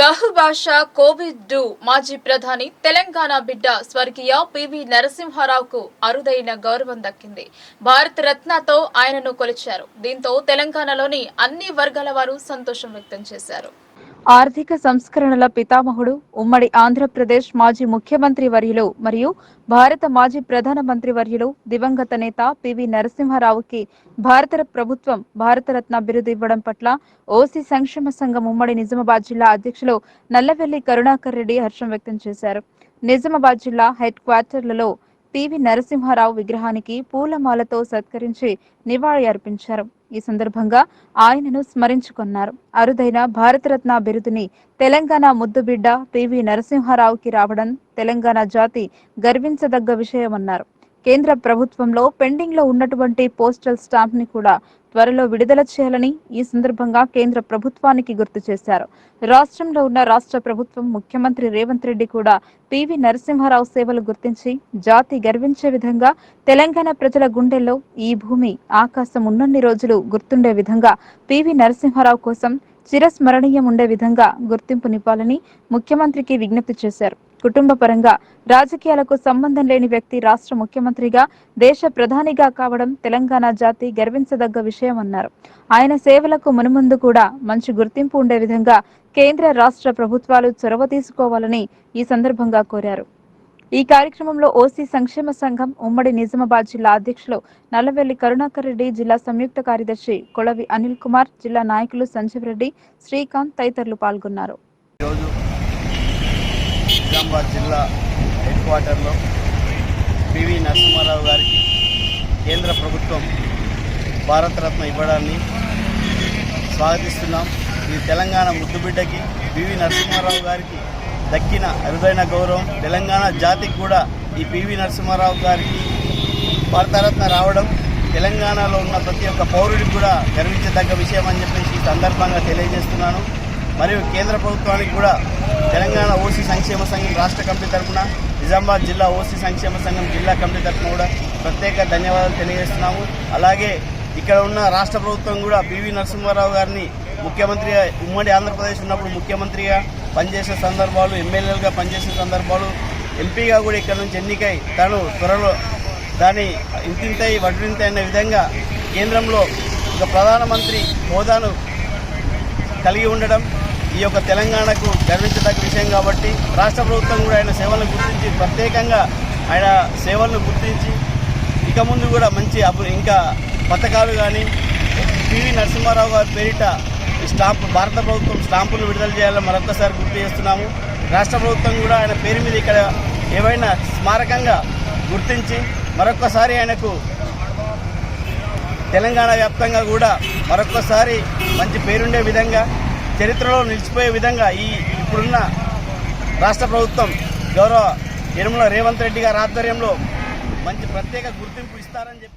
బహుభాష Covid do మాజీ ప్రధాని తెలంగాణ బిడ్డ స్వర్గీయ పివి నరసింహారావుకు అరుదైన గౌరవం దక్కింది. భారత రత్నతో ఆయనను కొలిచారు. దీంతో తెలంగాణలోని అన్ని వర్గాల వారు సంతోషం వ్యక్తం చేశారు. ఆర్థిక సంస్కరణల పితామహుడు ఉమ్మడి ఆంధ్రప్రదేశ్ మాజీ ముఖ్యమంత్రి వర్యులు మరియు భారత మాజీ ప్రధానమంత్రి వర్యులు దివంగత నేత పివి నరసింహారావుకి భారత ప్రభుత్వం భారతరత్న బిరుదు ఇవ్వడం పట్ల ఓసీ సంక్షేమ సంఘం ఉమ్మడి నిజామాబాద్ జిల్లా అధ్యక్షులు నల్లవెల్లి కరుణాకర్ రెడ్డి హర్షం వ్యక్తం చేశారు. నిజామాబాద్ జిల్లా హెడ్ క్వార్టర్లలో పివి నరసింహారావు విగ్రహానికి పూలమాలతో సత్కరించి నివాళి అర్పించారు. ఈ సందర్భంగా ఆయనను స్మరించుకున్నారు. అరుదైన భారతరత్న బిరుదుని తెలంగాణ ముద్దుబిడ్డ పివి నరసింహారావుకి రావడం తెలంగాణ జాతి గర్వించదగ్గ విషయమన్నారు. కేంద్ర ప్రభుత్వంలో పెండింగ్లో ఉన్నటువంటి పోస్టల్ స్టాంప్ని కూడా త్వరలో విడుదల చేయాలని ఈ సందర్భంగా కేంద్ర ప్రభుత్వానికి గుర్తు చేశారు. రాష్ట్రంలో ఉన్న రాష్ట్ర ప్రభుత్వం ముఖ్యమంత్రి రేవంత్ రెడ్డి కూడా పివి నరసింహారావు సేవలు గుర్తించి జాతి గర్వించే విధంగా తెలంగాణ ప్రజల గుండెల్లో ఈ భూమి ఆకాశం ఉన్నన్ని రోజులు గుర్తుండే విధంగా పివి నరసింహారావు కోసం చిరస్మరణీయం ఉండే విధంగా గుర్తింపునివ్వాలని ముఖ్యమంత్రికి విజ్ఞప్తి చేశారు. కుటుంబ పరంగా రాజకీయాలకు సంబంధం లేని వ్యక్తి రాష్ట్ర ముఖ్యమంత్రిగా దేశ ప్రధానిగా కావడం తెలంగాణ జాతి గర్వించదగ్గ విషయం అన్నారు ఆయన సేవలకు మునుముందు కూడా మంచి గుర్తింపు ఉండే విధంగా కేంద్ర రాష్ట్ర ప్రభుత్వాలు చొరవ తీసుకోవాలని ఈ సందర్భంగా కోరారు. ఈ కార్యక్రమంలో ఓసీ సంక్షేమ సంఘం ఉమ్మడి నిజామాబాద్ జిల్లా అధ్యక్షులు నల్లవెల్లి కరుణాకర్ రెడ్డి జిల్లా సంయుక్త కార్యదర్శి కొళవి అనిల్ కుమార్ జిల్లా నాయకులు సంజీవ్ రెడ్డి శ్రీకాంత్ తదితరులు పాల్గొన్నారు. నిజామాబాద్ జిల్లా హెడ్ క్వార్టర్లో పివి నరసింహారావు గారికి కేంద్ర ప్రభుత్వం భారతరత్న ఇవ్వడాన్ని స్వాగతిస్తున్నాం. ఈ తెలంగాణ ముద్దుబిడ్డకి పివి నరసింహారావు గారికి దక్కిన అరుదైన గౌరవం. తెలంగాణ జాతికి కూడా ఈ పివి నరసింహారావు గారికి భారతరత్న రావడం తెలంగాణలో ఉన్న ప్రతి ఒక్క పౌరుడికి కూడా గర్వించదగ్గ విషయం అని చెప్పేసి ఈ సందర్భంగా తెలియజేస్తున్నాను. మరియు కేంద్ర ప్రభుత్వానికి కూడా తెలంగాణ ఓసీ సంక్షేమ సంఘం రాష్ట్ర కమిటీ తరఫున నిజామాబాద్ జిల్లా ఓసీ సంక్షేమ సంఘం జిల్లా కమిటీ తరఫున కూడా ప్రత్యేక ధన్యవాదాలు తెలియజేస్తున్నాము. అలాగే ఇక్కడ ఉన్న రాష్ట్ర ప్రభుత్వం కూడా పివి నరసింహారావు గారిని ముఖ్యమంత్రిగా ఉమ్మడి ఆంధ్రప్రదేశ్ ఉన్నప్పుడు ముఖ్యమంత్రిగా పనిచేసే సందర్భాలు ఎమ్మెల్యేలుగా పనిచేసే సందర్భాలు ఎంపీగా కూడా ఇక్కడ నుంచి ఎన్నికై తను త్వరలో దాని ఇంతింతై వడ్డింతై అనే విధంగా కేంద్రంలో ఒక ప్రధానమంత్రి హోదాను కలిగి ఉండడం ఈ యొక్క తెలంగాణకు గర్వించదగ్గ విషయం కాబట్టి రాష్ట్ర ప్రభుత్వం కూడా ఆయన సేవలను గుర్తించి ప్రత్యేకంగా ఆయన సేవలను గుర్తించి ఇక ముందు కూడా మంచి అభి ఇంకా పథకాలు కానీ పివి నరసింహారావు గారి పేరిట ఈ స్టాంపు భారత ప్రభుత్వం స్టాంపులు విడుదల చేయాలని మరొకసారి గుర్తు చేస్తున్నాము. రాష్ట్ర ప్రభుత్వం కూడా ఆయన పేరు మీద ఇక్కడ ఏవైనా స్మారకంగా గుర్తించి మరొక్కసారి ఆయనకు తెలంగాణ వ్యాప్తంగా కూడా మరొక్కసారి మంచి పేరుండే విధంగా చరిత్రలో నిలిచిపోయే విధంగా ఈ ఇప్పుడున్న రాష్ట్ర ప్రభుత్వం గౌరవ యనుమల రేవంత్ రెడ్డి గారి ఆధ్వర్యంలో మంచి ప్రత్యేక గుర్తింపు ఇస్తారని చెప్పి